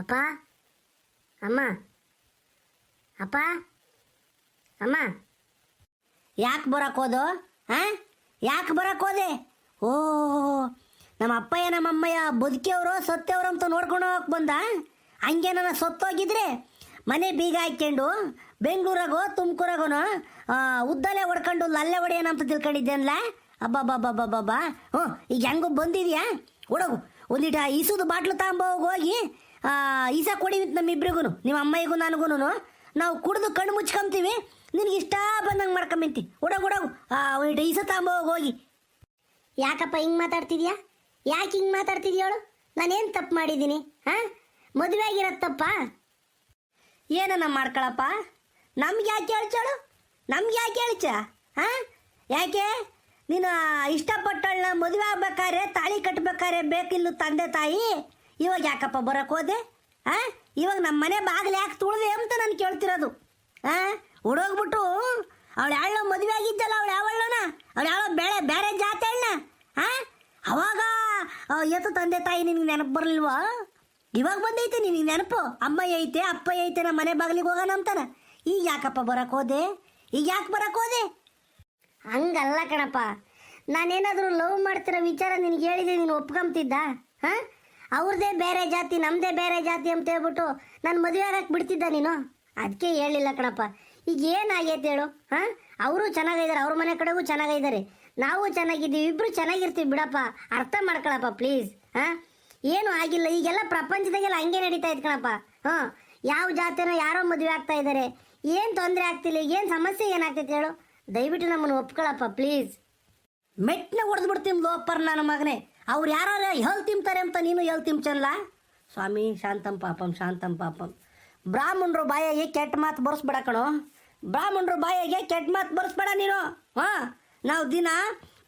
ಅಪ್ಪ? ಅಮ್ಮ? ಅಪ್ಪ? ಅಮ್ಮ? ಯಾಕೆ ಬರಕ್ ಹೋದು? ಹಾ ಯಾಕೆ ಬರೋಕ್ಕೋದೆ ಓ, ನಮ್ಮ ಅಪ್ಪಯ್ಯ, ನಮ್ಮ ಅಮ್ಮಯ್ಯ ಬದುಕಿಯವರು, ಸತ್ತವ್ರು ಅಂತ ನೋಡ್ಕೊಂಡು ಹೋಗಕ್ಕೆ ಬಂದ? ಹಂಗೆ ನನ್ನ ಸತ್ತೋಗಿದ್ರೆ ಮನೆ ಬೀಗ ಹಾಕ್ಕೊಂಡು ಬೆಂಗಳೂರಾಗೋ, ತುಮಕೂರಾಗೋನು ಉದ್ದಲೆ ಹೊಡ್ಕೊಂಡು ಲಲ್ಲೆ ಹೊಡೆಯೋಣ ಅಂತ ತಿಳ್ಕೊಂಡಿದ್ದೇನಲ್ಲ? ಬಾ ಹ್ಞೂ ಈಗ ಹೆಂಗೋ ಬಂದಿದ್ಯಾ? ಹುಡುಗು ಒಂದಿಟ ಇಸುದು ಬಾಟ್ಲು ತಗೊಂಬ ಹೋಗಿ ಈಸ ಕೊಡಿ ನಮ್ಮಿಬ್ರಿಗೂ ನಿಮ್ಮ ಅಮ್ಮಯ್ಯಗೂ ನನಗೂ ನಾವು ಕುಡಿದು ಕಣ್ಣು ಮುಚ್ಕೊಂತೀವಿ, ನಿನಗೆ ಇಷ್ಟ ಬಂದಂಗೆ ಮಾಡ್ಕೊಂಬಿಂತಿ. ಹುಡುಗ ಆ ಒಂದು ಈಸ ತಗೊಂಬ ಹೋಗಿ. ಯಾಕಪ್ಪ ಹಿಂಗೆ ಮಾತಾಡ್ತಿದ್ಯಾ? ಯಾಕೆ ಹಿಂಗೆ ಮಾತಾಡ್ತಿದ್ಯಾಳು ನಾನೇನು ತಪ್ಪು ಮಾಡಿದ್ದೀನಿ, ಹಾಂ? ಮದುವೆ ಆಗಿರತ್ತಪ್ಪ ತಪ್ಪ? ಏನನ್ನ ಮಾಡ್ಕೊಳಪ್ಪ? ನಮ್ಗೆ ಯಾಕೆ ಹೇಳ್ಚಾಳು ನಮ್ಗೆ ಯಾಕೆ ಹೇಳ್ಚ, ಹಾಂ? ಯಾಕೆ? ನೀನು ಇಷ್ಟಪಟ್ಟಳನ್ನ ಮದುವೆ ಆಗ್ಬೇಕಾದ್ರೆ ತಾಳಿ ಕಟ್ಬೇಕಾದ್ರೆ ಬೇಕಿಲ್ಲ ತಂದೆ ತಾಯಿ? ಇವಾಗ ಯಾಕಪ್ಪ ಬರಕ್ ಹೋದೆ? ಹಾಂ ಇವಾಗ ನಮ್ಮ ಮನೆ ಬಾಗಿಲು ಯಾಕೆ ತುಳಿದೆ ಅಂತ ನಾನು ಕೇಳ್ತಿರೋದು. ಹಾಂ ಹುಡೋಗ್ಬಿಟ್ಟು ಅವಳು ಯಾಳೋ ಮದುವೆ ಆಗಿದ್ದಲ್ಲ, ಅವಳು ಯಾವಳ್ಳನ ಅವಳು ಯಾವಳ ಬೇರೆ ಬೇರೆ ಹೇಳಣ ಹಾಂ ಅವಾಗ ಎತ್ತು ತಂದೆ ತಾಯಿ ನಿನಗೆ ನೆನಪು ಬರಲಿಲ್ವಾ? ಇವಾಗ ಬಂದೈತೆ ನಿನಗೆ ನೆನಪು? ಅಮ್ಮ ಐತೆ ಅಪ್ಪ ಐತೆ ನಮ್ಮ ಮನೆ ಬಾಗಿಲಿಗೆ ಹೋಗೋಣ ಅಂತಾನ. ಈಗ ಯಾಕಪ್ಪ ಬರಕ್ ಹೋದೆ? ಈಗ ಯಾಕೆ ಬರಕ್ ಹೋದೆ? ಹಂಗಲ್ಲ ಕಣಪ್ಪ. ನಾನೇನಾದರೂ ಲವ್ ಮಾಡ್ತಿರೋ ವಿಚಾರ ನಿನಗೆ ಹೇಳಿದೆ ನೀನು ಒಪ್ಕೊಂತಿದ್ದ ಹಾಂ ಅವ್ರದ್ದೇ ಬೇರೆ ಜಾತಿ ನಮ್ಮದೇ ಬೇರೆ ಜಾತಿ ಅಂತ ಹೇಳ್ಬಿಟ್ಟು ನಾನು ಮದುವೆ ಆಗಕ್ಕೆ ಬಿಡ್ತಿದ್ದ ನೀನು? ಅದಕ್ಕೆ ಹೇಳಿಲ್ಲ ಕಣಪ್ಪ. ಈಗ ಏನಾಗೈತೆ ಹೇಳು? ಹಾಂ? ಅವರು ಚೆನ್ನಾಗಿದ್ದಾರೆ ಅವ್ರ ಮನೆ ಕಡೆಗೂ ಚೆನ್ನಾಗಿದ್ದಾರೆ ನಾವು ಚೆನ್ನಾಗಿದ್ದೀವಿ, ಇಬ್ರು ಚೆನ್ನಾಗಿರ್ತೀವಿ ಬಿಡಪ್ಪ. ಅರ್ಥ ಮಾಡ್ಕೊಳಪ್ಪ ಪ್ಲೀಸ್ ಹಾಂ? ಏನು ಆಗಿಲ್ಲ. ಈಗೆಲ್ಲ ಪ್ರಪಂಚದಾಗೆಲ್ಲ ಹಂಗೆ ನಡೀತಾ ಇತ್ತು ಕಣಪ್ಪ. ಹಾಂ? ಯಾವ ಜಾತಿನೋ ಯಾರೋ ಮದುವೆ ಆಗ್ತಾ ಇದ್ದಾರೆ ಏನು ತೊಂದರೆ ಆಗ್ತಿಲ್ಲ. ಏನು ಸಮಸ್ಯೆ ಏನಾಗ್ತೈತೆ ಹೇಳು? ದಯವಿಟ್ಟು ನಮ್ಮನ್ನು ಒಪ್ಕೊಳಪ್ಪ ಪ್ಲೀಸ್ ಮೆಟ್ನ ಹೊಡೆದ್ಬಿಡ್ತೀನಿ ಲೋಪರ್ ನನ್ನ ಮಗನೇ. ಅವ್ರು ಯಾರು ಹೆಲ್ ತಿಂತಾರೆ ಅಂತ ನೀನು ಹೆಲ್ ತಿಂಚಲ್ಲ ಸ್ವಾಮಿ, ಶಾಂತಂ ಪಾಪಂ ಶಾಂತಂ ಪಾಪಂ. ಬ್ರಾಹ್ಮಣರು ಬಾಯಿಗೆ ಕೆಟ್ಟ ಮಾತು ಬರ್ಸ್ಬೇಡ ಕಣೋ. ಬ್ರಾಹ್ಮಣರು ಬಾಯಾಗೆ ಕೆಟ್ಟ ಮಾತು ಬರ್ಸ್ಬೇಡ ನೀನು. ಹಾಂ? ನಾವು ದಿನ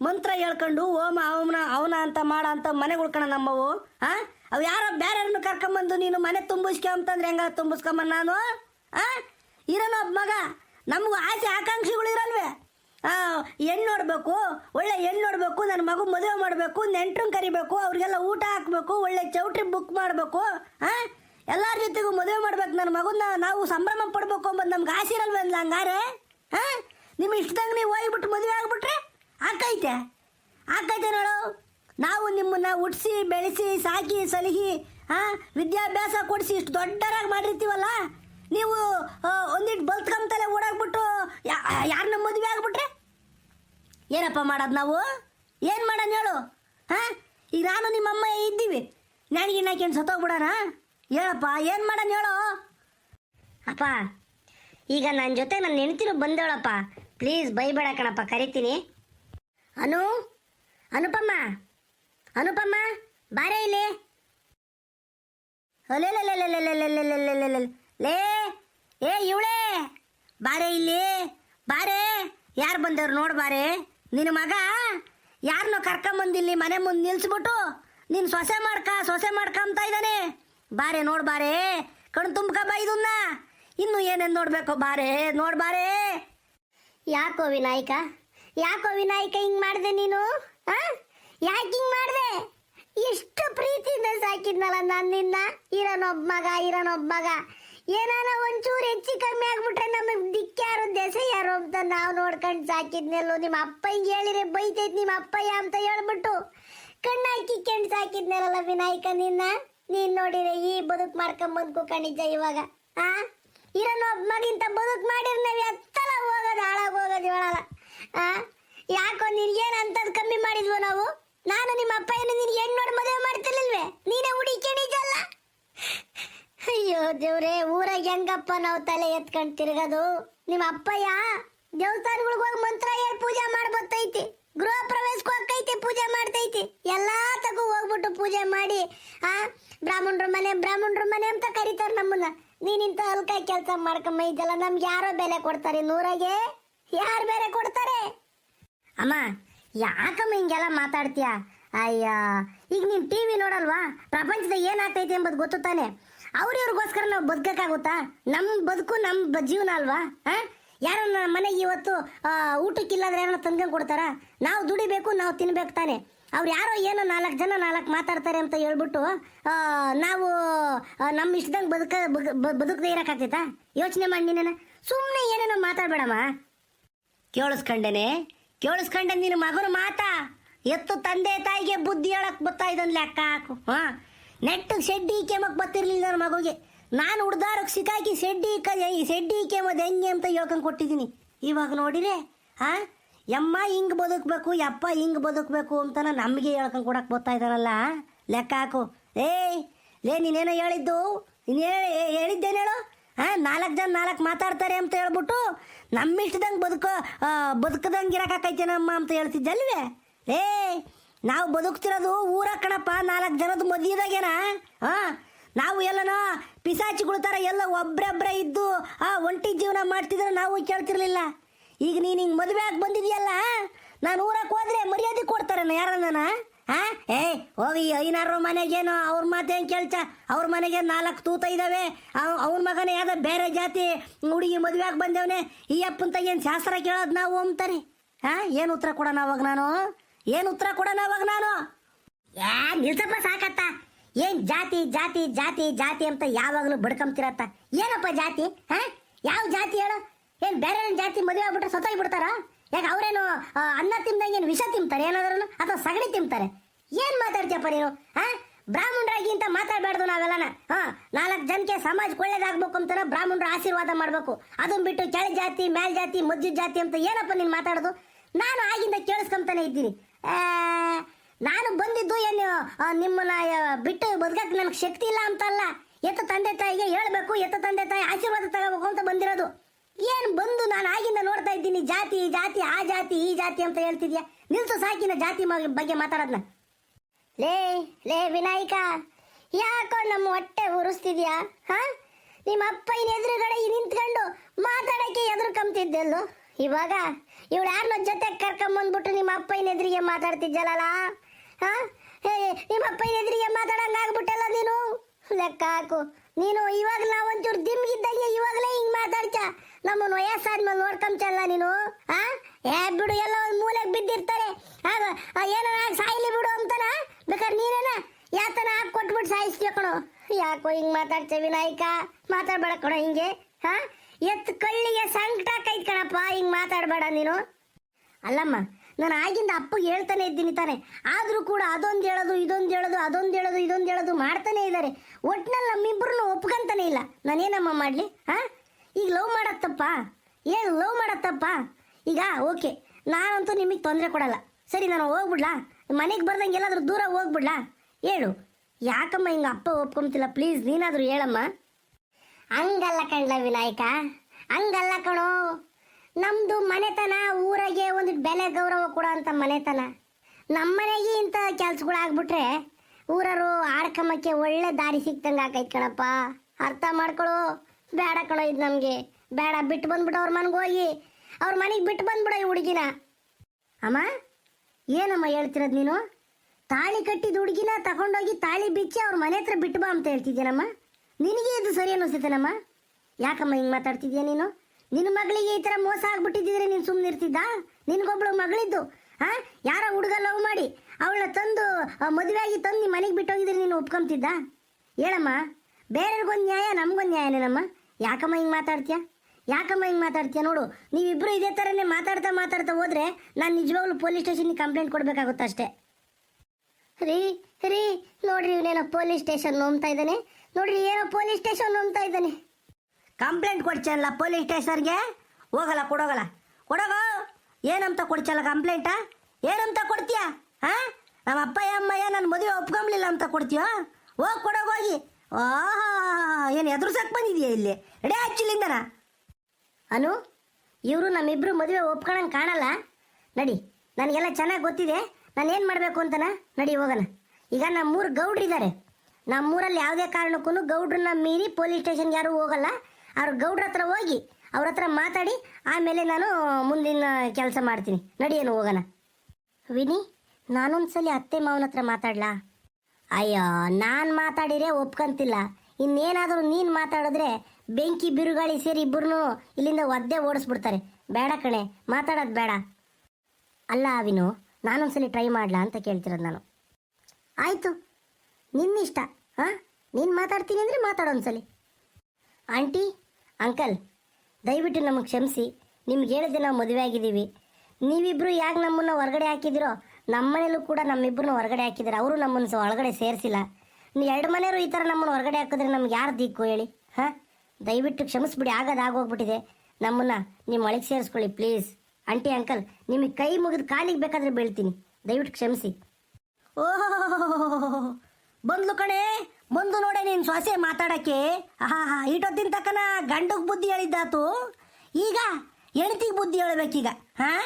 ಮಂತ್ರ ಹೇಳ್ಕೊಂಡು ಓಮ ಅವನ ಅವನ ಅಂತ ಮಾಡ ಅಂತ ಮನೆ ಉಳ್ಕೊಣ ನಮ್ಮವು. ಹಾಂ? ಅವು ಯಾರೋ ಬೇರೆಯವ್ರನ್ನ ಕರ್ಕೊಂಬಂದು ನೀನು ಮನೆ ತುಂಬಿಸ್ಕೊ ಅಂತಂದ್ರೆ ಹೆಂಗ ತುಂಬಿಸ್ಕೊಂಬ ನಾನು? ಹಾಂ? ಇರೋನೊಬ್ಬ ಮಗ. ನಮಗೂ ಆಸೆ, ಆಕಾಂಕ್ಷೆಗಳು ಇರಲ್ವೇ? ಹೆಣ್ಣು ನೋಡಬೇಕು, ಒಳ್ಳೆ ಹೆಣ್ಣು ನೋಡಬೇಕು ನನ್ನ ಮಗು ಮದುವೆ ಮಾಡಬೇಕು, ನೆಂಟ್ರನ್ನ ಕರಿಬೇಕು, ಅವ್ರಿಗೆಲ್ಲ ಊಟ ಹಾಕಬೇಕು, ಒಳ್ಳೆ ಚೌಟ್ರಿ ಬುಕ್ ಮಾಡಬೇಕು ಹಾಂ ಎಲ್ಲರ ಜೊತೆಗೂ ಮದುವೆ ಮಾಡ್ಬೇಕು ನನ್ನ ಮಗುನ ನಾವು ಸಂಭ್ರಮ ಪಡ್ಬೇಕು ಅಂಬದು ನಮ್ಗೆ ಆಸೆ ಇರಲ್ವೇನ್ಲ ಹಂಗಾರೆ? ಹಾಂ ನಿಮ್ಮ ಇಷ್ಟದಂಗೆ ನೀವು ಹೋಗ್ಬಿಟ್ಟು ಮದುವೆ ಆಗ್ಬಿಟ್ರೆ ಆಕೈತೆ. ಆಕೈತೆ ನೋಡು. ನಾವು ನಿಮ್ಮನ್ನ ಹುಟ್ಟಿಸಿ ಬೆಳೆಸಿ, ಸಾಕಿ, ಸಲಹಿ ಹಾಂ ವಿದ್ಯಾಭ್ಯಾಸ ಕೊಡಿಸಿ ಇಷ್ಟು ದೊಡ್ಡರಾಗಿ ಮಾಡಿರ್ತೀವಲ್ಲ? ನೀವು ಒಂದಿಟ್ಟು ಬಲ್ತ್ಕಂತಲೆ ಓಡಾಕ್ಬಿಟ್ಟು ಯಾರು ನಮ್ಮ ಮದುವೆ ಆಗ್ಬಿಟ್ರೆ ಏನಪ್ಪ ಮಾಡೋದು ನಾವು ಏನು ಮಾಡೋಣ ಹೇಳು ಹಾಂ ಈಗ ನಾನು ನಿಮ್ಮಮ್ಮ ಇದ್ದೀವಿ ನನಗೆ ನಾಕೇನು ಸತ್ತೋಗ್ಬಿಡೋಣ ಹೇಳಪ್ಪ ಏನು ಮಾಡೋಣ ಹೇಳು ಅಪ್ಪ ಈಗ ನನ್ನ ಜೊತೆ ನನ್ನ ಹೆಣ್ತಿರು ಬಂದವಳಪ್ಪ ಪ್ಲೀಸ್ ಬೈಬೇಡ ಕಣಪ್ಪ ಕರಿತೀನಿ ಅನು ಅನುಪಮ್ಮ ಅನುಪಮ್ಮ ಬಾರೇ ಇಲ್ಲಿ ಲೇ ಏ, ಇವಳೇ! ಬಾರೆ ಇಲ್ಲಿ! ಬಾರೆ! ಯಾರು ಬಂದವ್ರು ನೋಡ್ ಬಾರೆ! ನಿನ್ನ ಮಗ ಯಾರನ್ನೋ ಕರ್ಕೊಂಬಂದಿಲ್ಲಿ ಮನೆ ಮುಂದೆ ನಿಲ್ಸ್ಬಿಟ್ಟು ನೀನು ಸೊಸೆ ಮಾಡ್ಕ, ಸೊಸೆ ಮಾಡ್ಕೊಂತ ಇದ್ದಾನೆ. ಬಾರೆ, ನೋಡ್ ಬಾರೆ! ಕಣ್ ತುಂಬಕ ಇದನ್ನ. ಇನ್ನು ಏನೇನು ನೋಡಬೇಕು ಬಾರೆ? ನೋಡ್ ಬಾರೆ! ಯಾಕೋ ವಿನಾಯಕ? ಯಾಕೋ ವಿನಾಯಕ ಹಿಂಗ್ ಮಾಡ್ದೆ ನೀನು? ಹಾಂ ಯಾಕೆ ಹಿಂಗ್ ಮಾಡ್ದೆ? ಎಷ್ಟು ಪ್ರೀತಿಯಿಂದ ಸಾಕಿದ್ನಲ್ಲ ನಾನು ನಿನ್ನ? ಇರೋನೊಬ್ಬ ಮಗ ಇರೋನೊಬ್ಬ ಮಗ. ಏನಾನ ಒಂಚೂರು ಹೆಚ್ಚು ಕಮ್ಮಿ ಆಗ್ಬಿಟ್ರೆ ನಮಗೆ ದಿಕ್ಕ್ಯಾರು ದೆಸ ಯಾರು ಅಂತ ನಾವು ನೋಡ್ಕೊಂಡು ಸಾಕಿದ್ನೆಲ್ಲೋ ನಿಮ್ಮ ಅಪ್ಪ ಹಿಂಗೆ ಹೇಳಿದ್ರೆ ಬೈತೈತ್ ನಿಮ್ಮ ಅಪ್ಪಯ್ಯ ಅಂತ ಹೇಳ್ಬಿಟ್ಟು ಕಣ್ಣಾಕಿ ಹಾಕಿ ಕೆಂಡು ಸಾಕಿದ್ನಲ್ಲ ವಿನಾಯಕ, ನಿನ್ನ? ನೀನ್ ನೋಡಿದ್ರೆ ಈ ಬದುಕು ಮಾಡ್ಕೊಂಬಂದ್ ಕುಕೊಂಡಿದ್ದ ಇವಾಗ, ಆ? ಇರೋನೊಬ್ಬ ಮಗಿಂತ ಬದುಕು ಮಾಡಿದ್ರೆ ನಾವು ಎತ್ತಲ ಹೋಗೋದು, ಹಾಳಾಗಿ ಹೋಗೋದು ಹೇಳಲ್ಲ ಆ? ಯಾಕೋ ನಿನ್ಗೇನು ಅಂತದ್ ಕಮ್ಮಿ ಮಾಡಿದ್ವು ನಾವು? ನಾನು ನಿಮ್ಮ ಅಪ್ಪಯ್ಯನ ನಿನ್ಗೆ ಹೆಣ್ಣು ನೋಡಿ ಮದುವೆ ಮಾಡ್ತಿರ್ಲಿಲ್ವೇ? ನೀನೇ ಹುಡುಕಿಣಿದ್ದಲ್ಲ ಅಯ್ಯೋ ದೇವ್ರೆ, ಊರಾಗ ಹೆಂಗಪ್ಪ ನಾವು ತಲೆ ಎತ್ಕೊಂಡು ತಿರ್ಗದು? ನಿಮ್ಮ ಅಪ್ಪಯ್ಯ ದೇವಸ್ಥಾನಗಳಿಗೆ ಹೋಗಿ ಮಂತ್ರ ಹೇಳಿ ಪೂಜೆ ಮಾಡ್ಬತ್ತೈತಿ. ಗೃಹ ಪ್ರವೇಶಕ್ಕೆ ಹೋಗ್ತೈತಿ ಪೂಜೆ ಮಾಡ್ತೈತಿ. ಎಲ್ಲಾ ತಗು ಹೋಗ್ಬಿಟ್ಟು ಪೂಜೆ ಮಾಡಿ, ಆ, ಬ್ರಾಹ್ಮಣರ ಮನೆ ಬ್ರಾಹ್ಮಣರ ಮನೆ ಅಂತ ಕರೀತಾರ ನಮ್ಮನ್ನ. ನೀನಿಂತ ಅಲ್ಕ ಕೆಲಸ ಮಾಡ್ಕೊಂಬ ಇದೆಲ್ಲ ನಮ್ಗೆ ಯಾರೋ ಬೆಲೆ ಕೊಡ್ತಾರೆ ನೂರಾಗೆ? ಯಾರು ಬೆಲೆ ಕೊಡ್ತಾರೆ? ಅಮ್ಮ, ಯಾಕಮ್ಮ ಹಿಂಗೆಲ್ಲ ಮಾತಾಡ್ತೀಯ? ಅಯ್ಯ, ಈಗ ನೀನು ಟಿ ವಿ ನೋಡಲ್ವಾ? ಪ್ರಪಂಚದಾಗ ಏನಾಗ್ತೈತಿ ಎಂಬುದು ಗೊತ್ತು ತಾನೆ? ಅವ್ರಿವ್ರಿಗೋಸ್ಕರ ನಾವು ಬದುಕಕ್ಕಾಗುತ್ತಾ? ನಮ್ಮ ಬದುಕು ನಮ್ಮ ಜೀವನ ಅಲ್ವಾ? ಹಾಂ? ಯಾರೋ ಮನೆಗೆ ಇವತ್ತು ಊಟಕ್ಕಿಲ್ಲಾದ್ರೆ ಊಟಕ್ಕಿಲ್ಲಾಂದ್ರೆ ಏನೋ ತಂದ್ಕೊಂಡು ಕೊಡ್ತಾರ? ನಾವು ದುಡಿಬೇಕು, ನಾವು ತಿನ್ಬೇಕು ತಾನೆ. ಅವ್ರು ಯಾರೋ ಏನೋ ನಾಲ್ಕು ಜನ ನಾಲ್ಕು ಮಾತಾಡ್ತಾರೆ ಅಂತ ಹೇಳ್ಬಿಟ್ಟು ನಾವು ನಮ್ಮ ಇಷ್ಟದಂಗೆ ಬದುಕ ಬದುಕದೆ ಇರೋಕ್ಕಾಗ್ತೈತಾ? ಯೋಚನೆ ಮಾಡಿ ನೀನೇನ ಸುಮ್ಮನೆ ಏನೇನೋ ಮಾತಾಡ್ಬೇಡಮ್ಮ. ಕೇಳಿಸ್ಕೊಂಡೇನೆ? ಕೇಳಿಸ್ಕೊಂಡೆ ನಿನ್ನ ಮಗನ ಮಾತಾ? ಎತ್ತು ತಂದೆ ತಾಯಿಗೆ ಬುದ್ಧಿ ಹೇಳಕ್ ಬರ್ತಾ ಇದನ್ ಲೆಕ್ಕ ಹಾಕು. ಹಾ? ನೆಟ್ಟು ಶೆಡ್ಡಿ ಕೆಮಕ್ ಬರ್ತಿರ್ಲಿಲ್ಲ ನನ್ನ ಮಗುಗೆ. ನಾನು ಹುಡ್ದಾರಕ್ಕೆ ಸಿಕ್ಕಾಕಿ ಶೆಡ್ಡಿ ಕ ಶೆಡ್ಡಿ ಕೇಮದ ಹೆಂಗೆ ಅಂತ ಯೋಕಂಗೆ ಕೊಟ್ಟಿದ್ದೀನಿ. ಇವಾಗ ನೋಡಿರೆ ಹಾ ಯಮ್ಮ ಹಿಂಗೆ ಬದುಕಬೇಕು ಅಪ್ಪ ಹಿಂಗೆ ಬದುಕಬೇಕು ಅಂತನ ನಮಗೆ ಹೇಳ್ಕೊಂಡು ಕೊಡಕ್ ಬರ್ತಾ ಇದಾರಲ್ಲ ಲೆಕ್ಕ ಹಾಕು. ಏಯ್, ಲೇ, ನೀನೇನೋ ಹೇಳಿದ್ದು? ನೀನು ಹೇಳಿದ್ದೇನು ಹೇಳು? ಹಾಂ ನಾಲ್ಕು ಜನ ನಾಲ್ಕು ಮಾತಾಡ್ತಾರೆ ಅಂತ ಹೇಳ್ಬಿಟ್ಟು ನಮ್ಮಿಷ್ಟದಂಗೆ ಬದುಕೋ ಬದುಕದಂಗೆ ಇರಕಾಕೈತೇನಮ್ಮ ಅಂತ ಹೇಳ್ತಿದ್ದಲ್ವೇ ಏ ನಾವು ಬದುಕ್ತಿರೋದು ಊರ ಕಣಪ್ಪ, ನಾಲ್ಕು ಜನದ ಮದುವೆದಾಗೇನ ಹಾ ನಾವು ಎಲ್ಲನ ಪಿಸಾಚಿಗಳ ಥರ ಎಲ್ಲ ಒಬ್ರೊಬ್ರೆ ಇದ್ದು, ಆ, ಒಂಟಿ ಜೀವನ ಮಾಡ್ತಿದ್ರೆ ನಾವು ಕೇಳ್ತಿರ್ಲಿಲ್ಲ. ಈಗ ನೀನು ಹಿಂಗೆ ಮದುವೆ ಆಗಿ ಬಂದಿದ್ಯಲ್ಲ, ನಾನು ಊರಕ್ಕೆ ಹೋದ್ರೆ ಮರ್ಯಾದೆ ಕೊಡ್ತಾರೆ ಯಾರನ್ನ ಹಾ ಏ, ಹೋಗಿ ಐನಾರು ಮನೆಗೇನು ಅವ್ರ ಮಾತೇನು ಕೇಳ್ತ ಅವ್ರ ಮನೆಗೆ ನಾಲ್ಕು ತೂತ ಇದಾವೆ. ಅವ್ರ ಮಗನೇ ಯಾವ್ದೋ ಬೇರೆ ಜಾತಿ ಹುಡುಗಿ ಮದುವೆ ಆಗಿ ಬಂದವನೆ. ಈ ಅಪ್ಪಂತ ಏನು ಶಾಸ್ತ್ರ ಕೇಳೋದು ನಾವು ಅಂತಾರೆ. ಹಾ ಏನು ಉತ್ತರ ಕೊಡೋಣ ಅವಾಗ ನಾನು? ಏನು ಉತ್ತರ ಕೊಡೋಣ ಅವಾಗ ನಾನು? ಯಾ, ನಿಲ್ಸಪ್ಪ, ಸಾಕತ್ತ. ಏನ್ ಜಾತಿ ಜಾತಿ ಜಾತಿ ಜಾತಿ ಅಂತ ಯಾವಾಗಲೂ ಬಡ್ಕೊಂತಿರತ್ತ ಏನಪ್ಪ ಜಾತಿ, ಹಾ? ಯಾವ ಜಾತಿ ಹೇಳು? ಏನ್ ಬೇರೆ ಜಾತಿ ಮದುವೆ ಆಗ್ಬಿಟ್ರೆ ಸತ್ತೋಗಿ ಬಿಡ್ತಾರ? ಯಾಕೆ ಅವ್ರೇನು ಅನ್ನ ತಿಂದಂಗೆ ಏನು ವಿಷ ತಿಂತಾರೆ ಏನಾದ್ರೂ ಅಥವಾ ಸಗಣಿ ತಿಂತಾರೆ? ಏನ್ ಮಾತಾಡ್ತೀಯಪ್ಪ ನೀನು, ಹಾ? ಬ್ರಾಹ್ಮಣರಾಗಿ ಅಂತ ಮಾತಾಡಬಾರ್ದು ನಾವೆಲ್ಲನ, ಹಾ? ನಾಲ್ಕು ಜನಕ್ಕೆ ಸಮಾಜ ಒಳ್ಳೇದಾಗ್ಬೇಕು ಅಂತನ ಬ್ರಾಹ್ಮಣರ ಆಶೀರ್ವಾದ ಮಾಡಬೇಕು. ಅದನ್ನ ಬಿಟ್ಟು ಕೆಳ ಜಾತಿ ಮೇಲ್ ಜಾತಿ ಮಜ್ಜು ಜಾತಿ ಅಂತ ಏನಪ್ಪ ನೀನು ಮಾತಾಡೋದು? ನಾನು ಆಗಿಂದ ಕೇಳಿಸ್ಕೊಂತಾನೆ ಇದ್ದೀನಿ. ನಾನು ಬಂದಿದ್ದು ಏನು ನಿಮ್ಮನ್ನ ಬಿಟ್ಟು ಬದುಕಕ್ಕೆ ನನಗೆ ಶಕ್ತಿ ಇಲ್ಲ ಅಂತಲ್ಲ. ಎತ್ತ ತಂದೆ ತಾಯಿಗೆ ಹೇಳ್ಬೇಕು, ಎತ್ತ ತಂದೆ ತಾಯಿ ಆಶೀರ್ವಾದ ತಗೋಬೇಕು ಅಂತ ಬಂದಿರೋದು. ಏನು ಬಂದು ನಾನು ಆಗಿಂದ ನೋಡ್ತಾ ಇದ್ದೀನಿ, ಜಾತಿ ಜಾತಿ, ಆ ಜಾತಿ, ಈ ಜಾತಿ ಅಂತ ಹೇಳ್ತಿದ್ಯಾ? ನಿಲ್ಸು ಸಾಕಿನ ಜಾತಿ ಬಗ್ಗೆ ಮಾತಾಡೋದ್ನ. ಲೇ ಲೇ ವಿನಾಯಕ, ಯಾಕೋ ನಮ್ಮ ಹೊಟ್ಟೆ ಉರಿಸ್ತಿದ್ಯಾ? ಹಾ? ನಿಮ್ಮ ಅಪ್ಪನ ಎದುರುಗಡೆ ನಿಂತ್ಕೊಂಡು ಮಾತಾಡಕ್ಕೆ ಎದುರು ಕಂತಿದ್ದೆಲ್ಲು ಇವಾಗ ಇವಳು ಯಾರನ್ನ ಜೊತೆ ಕರ್ಕೊಂಬಂದ್ಬಿಟ್ಟು ನಿಮ್ಮ ಅಪ್ಪನ ಎದುರಿಗೆ ಮಾತಾಡ್ತಿದ್ದಲ್ಲ ಹಾ? ನಿಮ್ಮ ಅಪ್ಪನ ಎದುರಿಗೆ ಮಾತಾಡಂಗಾಗ್ಬಿಟ್ಟಲ್ಲ ನೀನು? ಲೆಕ್ಕ ಹಾಕು. ನೀನು ಇವಾಗ ನಾವು ಒಂಚೂರು ದಿಮ್ಗಿದ್ದಂಗೆ ಇವಾಗಲೇ ಹಿಂಗ್ ಮಾತಾಡ್ಚ. ನಮ್ಮನ್ನ ವಯಸ್ಸಾದ್ಮೇಲೆ ನೋಡ್ಕೊಂಬಲ್ಲ ನೀನು ಹಾ ಏ, ಬಿಡು, ಎಲ್ಲ ಒಂದು ಮೂಲೆಗೆ ಬಿದ್ದಿರ್ತಾರೆ. ಆಗ ಏನಾರ ಸಾಯ್ಲಿ ಬಿಡು ಅಂತನ? ಬೇಕಾದ್ರೆ ನೀನೇನ? ಯಾತನ ಹಾಕಿ ಕೊಟ್ಬಿಟ್ಟು ಸಾಯಿಸ್ತೀಯ ಕಣೋ? ಯಾಕೋ ಹಿಂಗ್ ಮಾತಾಡ್ತೇವೆ ವಿನಾಯಕ? ಮಾತಾಡ್ಬೇಡ ಕಣೋ ಹಿಂಗೆ, ಹಾ? ಎತ್ತು ಕಳ್ಳಿಗೆ ಸಂಕಟ ಕೈತ್ ಕಣಪ್ಪ, ಹಿಂಗ್ ಮಾತಾಡ್ಬೇಡ ನೀನು. ಅಲ್ಲಮ್ಮ, ನಾನು ಆಗಿಂದ ಅಪ್ಪಗೆ ಹೇಳ್ತಾನೆ ಇದ್ದೀನಿ ತಾನೆ. ಆದರೂ ಕೂಡ ಅದೊಂದು ಹೇಳೋದು, ಇದೊಂದು ಹೇಳೋದು, ಅದೊಂದು ಹೇಳೋದು, ಇದೊಂದು ಹೇಳೋದು ಮಾಡ್ತಾನೆ ಇದ್ದಾರೆ ಒಟ್ನಲ್ಲಿ ನಮ್ಮಿಬ್ಬರನ್ನು ಒಪ್ಕೊಂತಾನೆ ಇಲ್ಲ. ನಾನೇನಮ್ಮ ಮಾಡಲಿ, ಹಾ? ಈಗ ಲವ್ ಮಾಡತ್ತಪ್ಪ ಏನು ಲವ್ ಮಾಡತ್ತಪ್ಪ ಈಗ, ಓಕೆ, ನಾನಂತೂ ನಿಮಗೆ ತೊಂದರೆ ಕೊಡಲ್ಲ. ಸರಿ, ನಾನು ಹೋಗ್ಬಿಡ್ಲಾ? ಮನೆಗೆ ಬರ್ದಂಗೆ ಎಲ್ಲಾದರೂ ದೂರ ಹೋಗ್ಬಿಡ್ಲಾ? ಹೇಳು. ಯಾಕಮ್ಮ ಹಿಂಗೆ ಅಪ್ಪ ಒಪ್ಕೊಂತಿಲ್ಲ? ಪ್ಲೀಸ್, ನೀನಾದರೂ ಹೇಳಮ್ಮ. ಹಂಗಲ್ಲ ಕಣ್ಲ ವಿನಾಯಕ, ಹಂಗಲ್ಲ ಕಣೋ. ನಮ್ದು ಮನೆತನ ಊರಾಗೆ ಒಂದು ಬೆಲೆ ಗೌರವ ಕೊಡೋ ಅಂತ ಮನೆತನ ನಮ್ಮನೆಗೆ ಇಂಥ ಕೆಲ್ಸಗಳು ಆಗ್ಬಿಟ್ರೆ ಊರರು ಆಡ್ಕಮಕ್ಕೆ ಒಳ್ಳೆ ದಾರಿ ಸಿಕ್ತಂಗೆ ಆಕೈತ್ ಕಣಪ್ಪ. ಅರ್ಥ ಮಾಡ್ಕೊಳು. ಬೇಡ ಕಣೋ ಇದು ನಮಗೆ. ಬೇಡ, ಬಿಟ್ಟು ಬಂದ್ಬಿಟ್ಟು ಅವ್ರ ಮನೆಗೆ ಹೋಗಿ. ಅವ್ರ ಮನೆಗೆ ಬಿಟ್ಟು ಬಂದ್ಬಿಡ ಈ ಹುಡುಗಿನ. ಅಮ್ಮ, ಏನಮ್ಮ ಹೇಳ್ತಿರೋದು ನೀನು? ತಾಳಿ ಕಟ್ಟಿದ ಹುಡುಗಿನ ತಗೊಂಡೋಗಿ ತಾಳಿ ಬಿಚ್ಚಿ ಅವ್ರ ಮನೆ ಹತ್ರ ಬಿಟ್ಟು ಬಾ ಅಂತ ಹೇಳ್ತಿದ್ದೀನಮ್ಮ. ನಿನಗೆ ಇದು ಸರಿ ಅನ್ನಿಸ್ತೇನಮ್ಮ ಯಾಕಮ್ಮ ಹಿಂಗೆ ಮಾತಾಡ್ತಿದ್ಯಾ ನೀನು? ನಿನ್ನ ಮಗಳಿಗೆ ಈ ಥರ ಮೋಸ ಆಗ್ಬಿಟ್ಟಿದ್ದಿದ್ರೆ ನೀನು ಸುಮ್ಮನೆ ಇರ್ತಿದ್ದ? ನಿನಗೊಬ್ಳು ಮಗಳಿದ್ದು ಹಾ ಯಾರ ಹುಡುಗ ಲವ್ ಮಾಡಿ ಅವಳ ತಂದು ಮದುವೆ ಆಗಿ ತಂದು ನಿಮ್ಮ ಮನೆಗೆ ಬಿಟ್ಟೋಗಿದ್ರೆ ನೀನು ಒಪ್ಕೊಂತಿದ್ದ ಹೇಳಮ್ಮ, ಬೇರೆಯವ್ರಿಗೊಂದು ನ್ಯಾಯ, ನಮ್ಗೊಂದು ನ್ಯಾಯನೇನಮ್ಮ ಯಾಕಮ್ಮ ಹಿಂಗೆ ಮಾತಾಡ್ತೀಯ? ಯಾಕಮ್ಮ ಹಿಂಗೆ ಮಾತಾಡ್ತೀಯ ನೋಡು ನೀವಿಬ್ಬರು ಇದೇ ಥರನೇ ಮಾತಾಡ್ತಾ ಮಾತಾಡ್ತಾ ಹೋದರೆ ನಾನು ನಿಜವಾಗ್ಲೂ ಪೊಲೀಸ್ ಸ್ಟೇಷನ್ಗೆ ಕಂಪ್ಲೇಂಟ್ ಕೊಡಬೇಕಾಗುತ್ತೆ ಅಷ್ಟೇ ರೀ ರೀ, ನೋಡ್ರಿ ಇವನೇನೋ ಪೊಲೀಸ್ ಸ್ಟೇಷನ್ ನೋಮ್ತಾ ಇದ್ದಾನೆ. ನೋಡ್ರಿ, ಏನೋ ಪೊಲೀಸ್ ಸ್ಟೇಷನ್ ಅಂತ ಇದ್ದಾನೆ. ಕಂಪ್ಲೇಂಟ್ ಕೊಡ್ಚಲ್ಲ ಪೊಲೀಸ್ ಸ್ಟೇಷನ್ಗೆ ಹೋಗಲ್ಲ, ಕೊಡೋಗಲ್ಲ. ಕೊಡೋಗ, ಏನಂತ ಕೊಡ್ಚಲ್ಲ ಕಂಪ್ಲೇಂಟಾ ಏನಂತ ಕೊಡ್ತೀಯಾ? ಹಾ? ನಮ್ಮ ಅಪ್ಪ, ಅಮ್ಮಯ್ಯ ನನ್ನ ಮದುವೆ ಒಪ್ಕೊಂಬ್ಲಿಲ್ಲ ಅಂತ ಕೊಡ್ತೀಯೋ? ಹೋಗಿ ಕೊಡೋಗೋಗಿ ಆಹಾ, ಏನು ಎದುರ್ಸಕ್ಕೆ ಬಂದಿದೆಯಾ ಇಲ್ಲಿ? ರೆಡಿ ಹಚ್ಚಿಲ್ಲಿಂದನ ಅನು, ಇವರು ನಮ್ಮಿಬ್ರು ಮದುವೆ ಒಪ್ಕೊಳಂಗೆ ಕಾಣಲ್ಲ. ನಡಿ, ನನಗೆಲ್ಲ ಚೆನ್ನಾಗಿ ಗೊತ್ತಿದೆ. ನಾನು ಏನು ಮಾಡಬೇಕು ಅಂತನ? ನಡಿ, ಹೋಗೋಣ. ಈಗ ನಮ್ಮೂರು ಗೌಡ್ರಿದ್ದಾರೆ ನಮ್ಮೂರಲ್ಲಿ ಯಾವುದೇ ಕಾರಣಕ್ಕೂ ಗೌಡ್ರನ್ನ ಮೀರಿ ಪೊಲೀಸ್ ಸ್ಟೇಷನ್ಗೆ ಯಾರೂ ಹೋಗಲ್ಲ. ಅವ್ರ ಗೌಡ್ರ ಹತ್ರ ಹೋಗಿ ಅವ್ರ ಹತ್ರ ಮಾತಾಡಿ ಆಮೇಲೆ ನಾನು ಮುಂದಿನ ಕೆಲಸ ಮಾಡ್ತೀನಿ. ನಡಿಯೇನು ಹೋಗೋಣ. ವಿನಿ, ನಾನೊಂದ್ಸಲಿ ಅತ್ತೆ ಮಾವನ ಹತ್ರ ಮಾತಾಡ್ಲಾ? ಅಯ್ಯೋ, ನಾನು ಮಾತಾಡಿರೆ ಒಪ್ಕೊಂತಿಲ್ಲ. ಇನ್ನೇನಾದರೂ ನೀನು ಮಾತಾಡಿದ್ರೆ ಬೆಂಕಿ ಬಿರುಗಾಳಿ ಸೇರಿ ಇಬ್ಬರನ್ನು ಇಲ್ಲಿಂದ ಒದ್ದೆ ಓಡಿಸ್ಬಿಡ್ತಾರೆ. ಬೇಡ ಕಣೆ, ಮಾತಾಡೋದು ಬೇಡ. ಅಲ್ಲ ಅವಿನು ನಾನೊಂದ್ಸಲಿ ಟ್ರೈ ಮಾಡ್ಲಾ ಅಂತ ಕೇಳ್ತಿರೋದು ನಾನು. ಆಯಿತು, ನಿನ್ನಿಷ್ಟ. ಹಾಂ? ನೀನು ಮಾತಾಡ್ತೀನಿ ಅಂದರೆ ಮಾತಾಡೋ ಒಂದ್ಸಲಿ. ಆಂಟಿ, ಅಂಕಲ್, ದಯವಿಟ್ಟು ನಮಗೆ ಕ್ಷಮಿಸಿ. ನಿಮ್ಗೆ ಹೇಳಿದೆ ನಾವು ಮದುವೆ ಆಗಿದ್ದೀವಿ. ನೀವಿಬ್ಬರು ಯಾಕೆ ನಮ್ಮನ್ನು ಹೊರಗಡೆ ಹಾಕಿದಿರೋ? ನಮ್ಮನೇಲೂ ಕೂಡ ನಮ್ಮಿಬ್ಬರನ್ನ ಹೊರಗಡೆ ಹಾಕಿದ್ದಾರೆ ಅವರು ನಮ್ಮನ್ನು ಸಹ ಒಳಗಡೆ ಸೇರಿಸಿಲ್ಲ. ನೀವು ಎರಡು ಮನೆಯವರು ಈ ಥರ ನಮ್ಮನ್ನು ಹೊರಗಡೆ ಹಾಕಿದ್ರೆ ನಮ್ಗೆ ಯಾರು ದಿಕ್ಕು ಹೇಳಿ? ಹಾಂ? ದಯವಿಟ್ಟು ಕ್ಷಮಿಸ್ಬಿಡಿ, ಆಗೋದು ಆಗೋಗ್ಬಿಟ್ಟಿದೆ. ನಮ್ಮನ್ನು ನಿಮ್ಮ ಒಳಗೆ ಸೇರಿಸ್ಕೊಳ್ಳಿ, ಪ್ಲೀಸ್. ಆಂಟಿ, ಅಂಕಲ್, ನಿಮಗೆ ಕೈ ಮುಗಿದು ಕಾಲಿಗೆ ಬೇಕಾದರೆ ಬೀಳ್ತೀನಿ. ದಯವಿಟ್ಟು ಕ್ಷಮಿಸಿ. ಓಹೋ! ಬಂದ್ಲು ಕಣೆ. ಬಂದು ನೋಡೆ ನೀನು ಸೊಸೆ ಮಾತಾಡಕ್ಕೆ. ಆಹಾ ಇಟ್ಟೊತ್ತಿನ ತಕ್ಕನ ಗಂಡಗ್ ಬುದ್ಧಿ ಹೇಳಿದ್ದಾತು. ಈಗ ಹೆಣ್ತಿಗೆ ಬುದ್ಧಿ ಹೇಳ್ಬೇಕೀಗ, ಹಾ?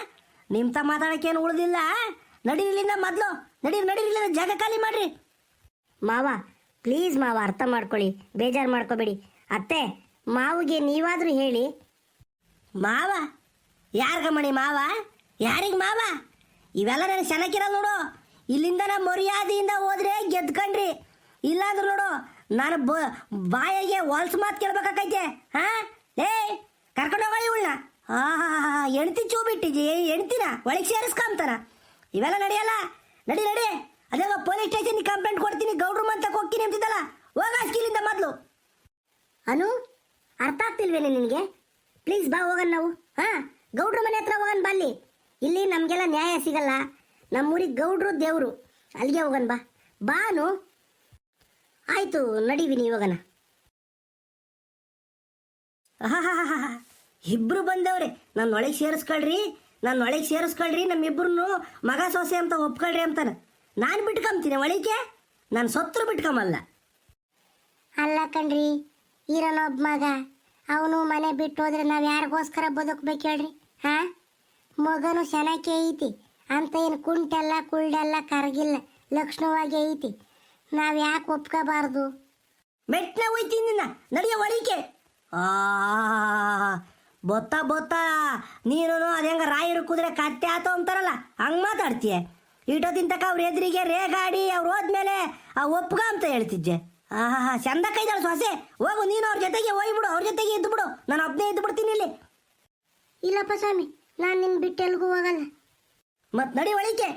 ನಿಮ್ತ ಮಾತಾಡಕ್ಕೆ ಏನು ಉಳಿದಿಲ್ಲ. ನಡೀಲಿಲ್ಲ ಮೊದ್ಲು, ನಡೀರಿ ನಡೀಲಿಲ್ಲ ಜಾಗ ಖಾಲಿ ಮಾಡ್ರಿ. ಮಾವ, ಪ್ಲೀಸ್ ಮಾವ, ಅರ್ಥ ಮಾಡ್ಕೊಳ್ಳಿ. ಬೇಜಾರು ಮಾಡ್ಕೋಬೇಡಿ. ಅತ್ತೆ, ಮಾವಿಗೆ ನೀವಾದರೂ ಹೇಳಿ. ಮಾವ? ಯಾರ್ಗಮಣಿ ಮಾವ? ಯಾರಿಗೆ ಮಾವ? ಇವೆಲ್ಲ ನನಗೆ ಚೆನ್ನಾಗಿರಲ್ಲ ನೋಡು. ಇಲ್ಲಿಂದ ಮರ್ಯಾದೆಯಿಂದ ಹೋದ್ರೆ ಗೆದ್ಕಂಡ್ರಿ. ಇಲ್ಲಾಂದ್ರೆ ನೋಡು, ನಾನು ಬ, ಬಾಯಿಗೆ ಹೊಲ್ಸ್ ಮಾತು ಕೇಳ್ಬೇಕಾಕೈತೆ. ಹಾ? ಏ, ಕರ್ಕೊಂಡು ಹೋಗಿ ಉಳ್ಳ ಹಾ ಹಾ ಹಾ ಹೆಣ್ತಿ ಚೂ ಬಿಟ್ಟಿದ್ದಿ ಒಳಗೆ ಸೇರಿಸ್ಕೊಂತಾರ ಇವೆಲ್ಲ ನಡೆಯಲ್ಲ? ನಡಿ ನಡಿ. ಅದೇ ಪೊಲೀಸ್ ಸ್ಟೇಷನ್ ಕಂಪ್ಲೇಂಟ್ ಕೊಡ್ತೀನಿ, ಗೌಡ್ರು ಮಂತಕ್ಕೆ ಹೋಗ್ತೀನಿ ಅಂತಿದ್ದಲ್ಲ. ಹೋಗ ಇಲ್ಲಿಂದ ಮೊದಲು. ಅನು, ಅರ್ಥ ಆಗ್ತಿಲ್ವೇನೆ ನಿನಗೆ? ಪ್ಲೀಸ್ ಬಾ ಹೋಗೋಣ ನಾವು. ಹಾ, ಗೌಡ್ರ ಮನೆ ಹತ್ರ ಹೋಗೋಣ ಬಲ್ಲಿ ಇಲ್ಲಿ ನಮಗೆಲ್ಲ ನ್ಯಾಯ ಸಿಗಲ್ಲ. ನಮ್ಮೂರಿಗೆ ಗೌಡ್ರು ದೇವ್ರು. ಅಲ್ಲಿಗೆ ಹೋಗನ್ ಬಾ. ಬಾನು. ಆಯ್ತು ನಡೀವಿನಿ ಆಹಾಹಾಹಾಹಾ. ಇಬ್ರು ಬಂದವ್ರೆ. ನನ್ನ ಒಳಗೆ ಸೇರಿಸ್ಕೊಳ್ರಿ. ನನ್ನ ಒಳಗೆ ಸೇರಿಸ್ಕೊಳ್ರಿ ನಮ್ಮಿಬ್ರು ಮಗ ಸೊಸೆ ಅಂತ ಒಪ್ಕೊಳ್ರಿ ಅಂತಾನೆ. ನಾನು ಬಿಟ್ಕೊಂತೀನಿ ಒಳಗೆ. ನಾನು ಸೊತ್ತರು ಬಿಟ್ಕೊಂಬಲ್ಲ. ಅಲ್ಲ ಕಣ್ರಿ, ಇರೋನೊಬ್ಬ ಮಗ. ಅವನು ಮನೆ ಬಿಟ್ಟು ಹೋದ್ರೆ ನಾವು ಯಾರಿಗೋಸ್ಕರ ಬದುಕ್ಬೇಕು ಹೇಳ್ರಿ, ಹಾ? ಮಗನು ಚೆನ್ನಾಗಿ ಐತಿ. ಅಂತ ಏನು ಕುಂಟೆಲ್ಲ ಕುಳ್ಳೆಲ್ಲ ಕರಗಿಲ್ಲ. ಲಕ್ಷಣವಾಗಿ ಐತಿ. ನಾವು ಯಾಕೆ ಒಪ್ಕೋಬಾರ್ದು? ಮೆಟ್ನ ಹೋಯ್ತೀನಿ ನಡೆಯ ಒಳಿಕೆ ಆ ಬೊತ್ತ ಬೊತ್ತ ನೀನು ಅದ ಹೆಂಗ ರಾಯರು ಕುದುರೆ ಕತ್ತೆ ಆತು ಅಂತಾರಲ್ಲ ಹಂಗೆ ಮಾತಾಡ್ತೀಯ? ಇಟೋದಿನ ತಕ ಅವ್ರ ಎದುರಿಗೆ ರೇಗಾಡಿ ಅವ್ರು ಹೋದ್ಮೇಲೆ ಆ ಒಪ್ಗ ಅಂತ ಹೇಳ್ತಿದ್ದೆ. ಆಹಾ ಚಂದ ಕೈದಾಳು ಸೊಸೆ. ಹೋಗು ನೀನು ಅವ್ರ ಜೊತೆಗೆ ಹೋಗ್ಬಿಡು ಅವ್ರ ಜೊತೆಗೆ ಇದ್ದು ಬಿಡು. ನಾನು ಒಬ್ಬನೇ ಇದ್ದು ಬಿಡ್ತೀನಿ ಇಲ್ಲಿ. ಇಲ್ಲಪ್ಪ ಸ್ವಾಮಿ ನಾನು ನಿನ್ನ ಬಿಟ್ಟು ಎಲ್ಗೂ ಹೋಗಲ್ಲ. ಮತ್ ನಡಿ ಒಳಿಕೆ